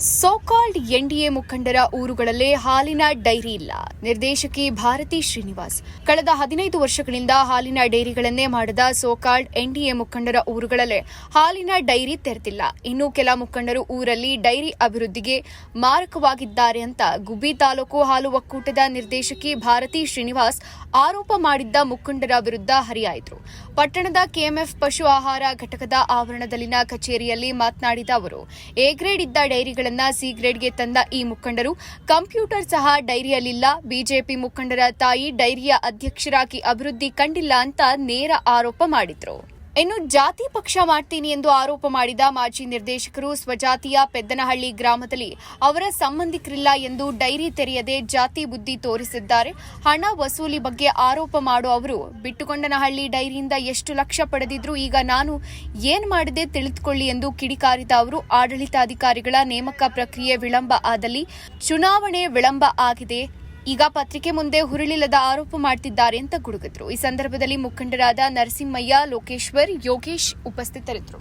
So-called NDA ಮುಖಂಡರ ಊರುಗಳಲ್ಲೇ ಹಾಲಿನ dairy ಇಲ್ಲ. ನಿರ್ದೇಶಕಿ ಭಾರತಿ ಶ್ರೀನಿವಾಸ್ ಕಳೆದ ಹದಿನೈದು ವರ್ಷಗಳಿಂದ ಹಾಲಿನ ಡೈರಿಗಳನ್ನೇ ಮಾಡದ ಸೋಕಾಲ್ಡ್ ಎನ್ಡಿಎ ಮುಖಂಡರ ಊರುಗಳಲ್ಲೇ ಹಾಲಿನ ಡೈರಿ ತೆರೆದಿಲ್ಲ. ಇನ್ನು ಕೆಲ ಮುಖಂಡರು ಊರಲ್ಲಿ ಡೈರಿ ಅಭಿವೃದ್ಧಿಗೆ ಮಾರಕವಾಗಿದ್ದಾರೆ ಅಂತ ಗುಬ್ಬಿ ತಾಲೂಕು ಹಾಲು ಒಕ್ಕೂಟದ ನಿರ್ದೇಶಕಿ ಭಾರತಿ ಶ್ರೀನಿವಾಸ್ ಆರೋಪ ಮಾಡಿದ್ದ ಮುಖಂಡರ ವಿರುದ್ಧ ಹರಿಯಾಯಿತು. ಪಟ್ಟಣದ ಕೆಎಂಎಫ್ ಪಶು ಆಹಾರ ಘಟಕದ ಆವರಣದಲ್ಲಿನ ಕಚೇರಿಯಲ್ಲಿ ಮಾತನಾಡಿದ ಅವರು, ಎ ಗ್ರೇಡ್ ಇದ್ದ ಡೈರಿಗಳನ್ನ ಸಿ ಗ್ರೇಡ್ಗೆ ತಂದ ಈ ಮುಖಂಡರು. ಕಂಪ್ಯೂಟರ್ ಸಹ ಡೈರಿಯಲ್ಲಿಲ್ಲ. ಬಿಜೆಪಿ ಮುಖಂಡರ ತಾಯಿ ಡೈರಿಯ ಅಧ್ಯಕ್ಷರಾಗಿ ಅಭಿವೃದ್ಧಿ ಕಂಡಿಲ್ಲ ಅಂತ ನೇರ ಆರೋಪ ಮಾಡಿದ್ರು. ಇನ್ನು ಜಾತಿ ಪಕ್ಷ ಮಾಡ್ತೀನಿ ಎಂದು ಆರೋಪ ಮಾಡಿದ ಮಾಜಿ ನಿರ್ದೇಶಕರು ಸ್ವಜಾತಿಯ ಪೆದ್ದನಹಳ್ಳಿ ಗ್ರಾಮದಲ್ಲಿ ಅವರ ಸಂಬಂಧಿಕರಿಲ್ಲ ಎಂದು ಡೈರಿ ತೆರೆಯದೆ ಜಾತಿ ಬುದ್ಧಿ ತೋರಿಸಿದ್ದಾರೆ. ಹಣ ವಸೂಲಿ ಬಗ್ಗೆ ಆರೋಪ ಮಾಡೋ ಅವರು, ಬಿಟ್ಟುಕೊಂಡನಹಳ್ಳಿ ಡೈರಿಯಿಂದ ಎಷ್ಟು ಲಕ್ಷ ಪಡೆದಿದ್ರು ಈಗ ನಾನು ಏನ್ ಮಾಡಿದೆ ತಿಳಿದುಕೊಳ್ಳಿ ಎಂದು ಕಿಡಿಕಾರಿದ ಅವರು, ಆಡಳಿತಾಧಿಕಾರಿಗಳ ನೇಮಕ ಪ್ರಕ್ರಿಯೆ ವಿಳಂಬ ಆದಲ್ಲಿ ಚುನಾವಣೆ ವಿಳಂಬ ಆಗಿದೆ. ಈಗ ಪತ್ರಿಕೆ ಮುಂದೆ ಹುರುಳಿಲ್ಲದ ಆರೋಪ ಮಾಡ್ತಿದ್ದಾರೆ ಅಂತ ಗುಡುಗಿದ್ರು. ಈ ಸಂದರ್ಭದಲ್ಲಿ ಮುಖಂಡರಾದ ನರಸಿಂಹಯ್ಯ, ಲೋಕೇಶ್ವರ್, ಯೋಗೇಶ್ ಉಪಸ್ಥಿತರಿದ್ದರು.